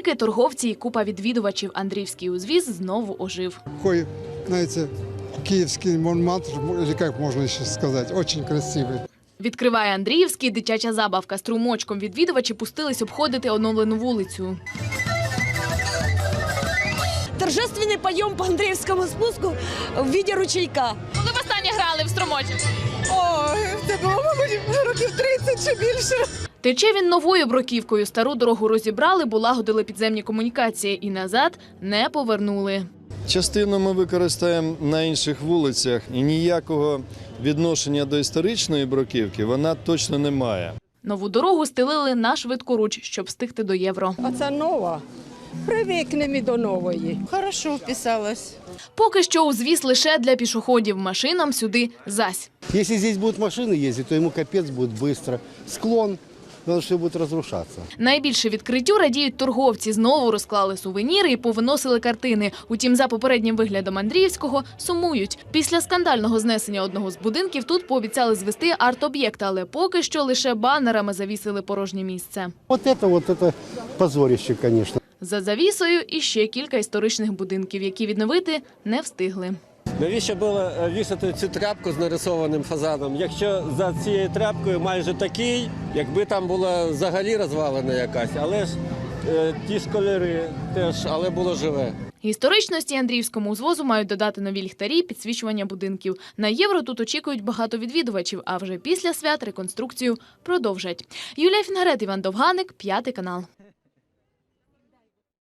Виробники, торговці і купа відвідувачів. Андріївський узвіз знову ожив. Такой, знаете, киевский монмартр, или как можно еще сказать, очень красивый. Відкриває Андріївський дитяча забавка. Струмочком відвідувачі пустились обходити оновлену вулицю. торжественный поем по Андреевскому спуску в виде ручейка. Коли ви останнє грали в струмочок? Ой, це було, мабуть, років 30 чи більше. Тече він новою бруківкою. Стару дорогу розібрали, полагодили підземні комунікації і назад не повернули. Частину ми використаємо на інших вулицях, і ніякого відношення до історичної бруківки вона точно не має. Нову дорогу стелили на швидкоруч, щоб встигти до євро. Оце нова. Привикнемо і до нової. Хорошо вписалась. Поки що узвіз лише для пішоходів. Машинам сюди зась. Если здесь будут машины ездить, то ему капец будет быстро. Склон, что будет разрушаться. Найбільше відкриттю радіють торговці. Знову розклали сувеніри і повиносили картини. Утім, за попереднім виглядом Андріївського сумують. Після скандального знесення одного з будинків тут пообіцяли звести арт-об'єкт, але поки що лише банерами завісили порожнє місце. Вот это позорище, конечно. За завісою іще кілька історичних будинків, які відновити не встигли. Навіщо було е, вішати цю тряпку з нарисованим фазаном? Якщо за цією тряпкою майже такий, якби там була взагалі розвалена якась, але ж е, ті ж кольори теж, але було живе. Історичності Андріївському узвозу мають додати нові ліхтарі, підсвічування будинків. На євро тут очікують багато відвідувачів, а вже після свят реконструкцію продовжать. Юлія Фінгарет, Іван Довганик, п'ятий канал.